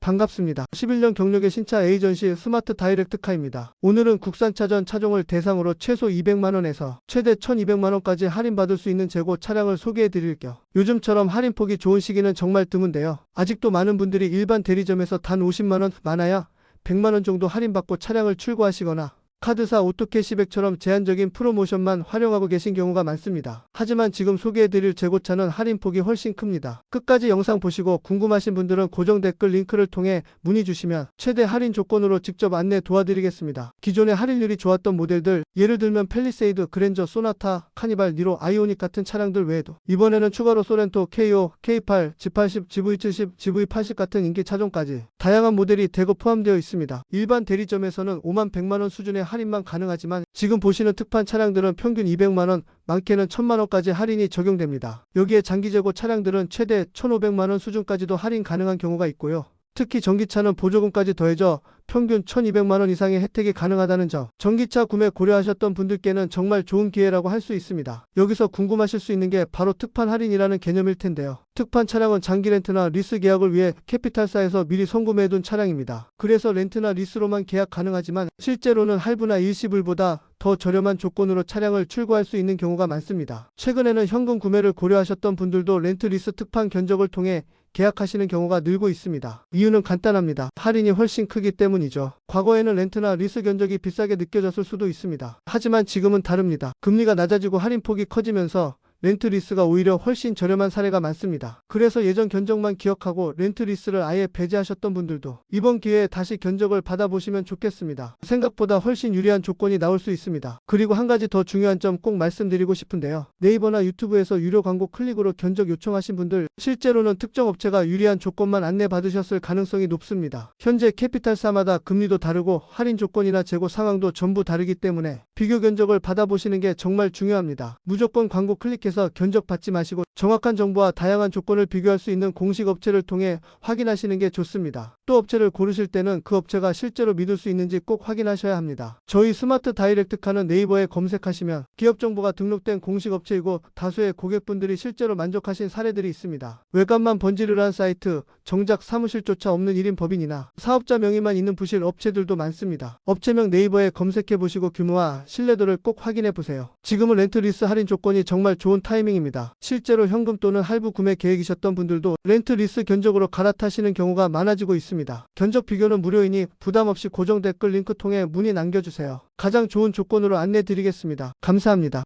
반갑습니다. 11년 경력의 신차 에이전시 스마트 다이렉트카입니다. 오늘은 국산차전 차종을 대상으로 최소 200만원에서 최대 1200만원까지 할인받을 수 있는 재고 차량을 소개해 드릴 겸 요즘처럼 할인폭이 좋은 시기는 정말 드문데요. 아직도 많은 분들이 일반 대리점에서 단 50만원 많아야 100만원 정도 할인받고 차량을 출고하시거나 카드사 오토캐시백처럼 제한적인 프로모션만 활용하고 계신 경우가 많습니다. 하지만 지금 소개해드릴 재고차는 할인폭이 훨씬 큽니다. 끝까지 영상 보시고 궁금하신 분들은 고정 댓글 링크를 통해 문의 주시면 최대 할인 조건으로 직접 안내 도와드리겠습니다. 기존의 할인율이 좋았던 모델들 예를 들면 펠리세이드, 그랜저, 소나타, 카니발, 니로, 아이오닉 같은 차량들 외에도 이번에는 추가로 소렌토, K5, K8, G80, GV70, GV80 같은 인기 차종까지 다양한 모델이 대거 포함되어 있습니다. 일반 대리점에서는 5만 100만원 수준의 할인만 가능하지만 지금 보시는 특판 차량들은 평균 200만원, 많게는 1000만원까지 할인이 적용됩니다. 여기에 장기 재고 차량들은 최대 1500만원 수준까지도 할인 가능한 경우가 있고요. 특히 전기차는 보조금까지 더해져 평균 1200만원 이상의 혜택이 가능하다는 점. 전기차 구매 고려하셨던 분들께는 정말 좋은 기회라고 할 수 있습니다. 여기서 궁금하실 수 있는 게 바로 특판 할인이라는 개념일 텐데요. 특판 차량은 장기 렌트나 리스 계약을 위해 캐피탈사에서 미리 선구매해둔 차량입니다. 그래서 렌트나 리스로만 계약 가능하지만 실제로는 할부나 일시불보다 더 저렴한 조건으로 차량을 출고할 수 있는 경우가 많습니다. 최근에는 현금 구매를 고려하셨던 분들도 렌트 리스 특판 견적을 통해 계약하시는 경우가 늘고 있습니다. 이유는 간단합니다. 할인이 훨씬 크기 때문이죠. 과거에는 렌트나 리스 견적이 비싸게 느껴졌을 수도 있습니다. 하지만 지금은 다릅니다. 금리가 낮아지고 할인폭이 커지면서 렌트 리스가 오히려 훨씬 저렴한 사례가 많습니다. 그래서 예전 견적만 기억하고 렌트 리스를 아예 배제하셨던 분들도 이번 기회에 다시 견적을 받아보시면 좋겠습니다. 생각보다 훨씬 유리한 조건이 나올 수 있습니다. 그리고 한 가지 더 중요한 점 꼭 말씀드리고 싶은데요. 네이버나 유튜브에서 유료 광고 클릭으로 견적 요청하신 분들 실제로는 특정 업체가 유리한 조건만 안내받으셨을 가능성이 높습니다. 현재 캐피탈사마다 금리도 다르고 할인 조건이나 재고 상황도 전부 다르기 때문에 비교 견적을 받아보시는 게 정말 중요합니다. 무조건 광고 클릭해 서 견적 받지 마시고 정확한 정보와 다양한 조건을 비교할 수 있는 공식 업체를 통해 확인하시는 게 좋습니다. 또 업체를 고르실 때는 그 업체가 실제로 믿을 수 있는지 꼭 확인하셔야 합니다. 저희 스마트 다이렉트카는 네이버에 검색하시면 기업 정보가 등록된 공식 업체이고 다수의 고객분들이 실제로 만족하신 사례들이 있습니다. 외관만 번지르르한 사이트, 정작 사무실조차 없는 1인 법인이나 사업자 명의만 있는 부실 업체들도 많습니다. 업체명 네이버에 검색해 보시고 규모와 신뢰도를 꼭 확인해 보세요. 지금은 렌트 리스 할인 조건이 정말 좋은 타이밍입니다. 실제로 현금 또는 할부 구매 계획이셨던 분들도 렌트 리스 견적으로 갈아타시는 경우가 많아지고 있습니다. 견적 비교는 무료이니 부담 없이 고정 댓글 링크 통해 문의 남겨주세요. 가장 좋은 조건으로 안내 드리겠습니다. 감사합니다.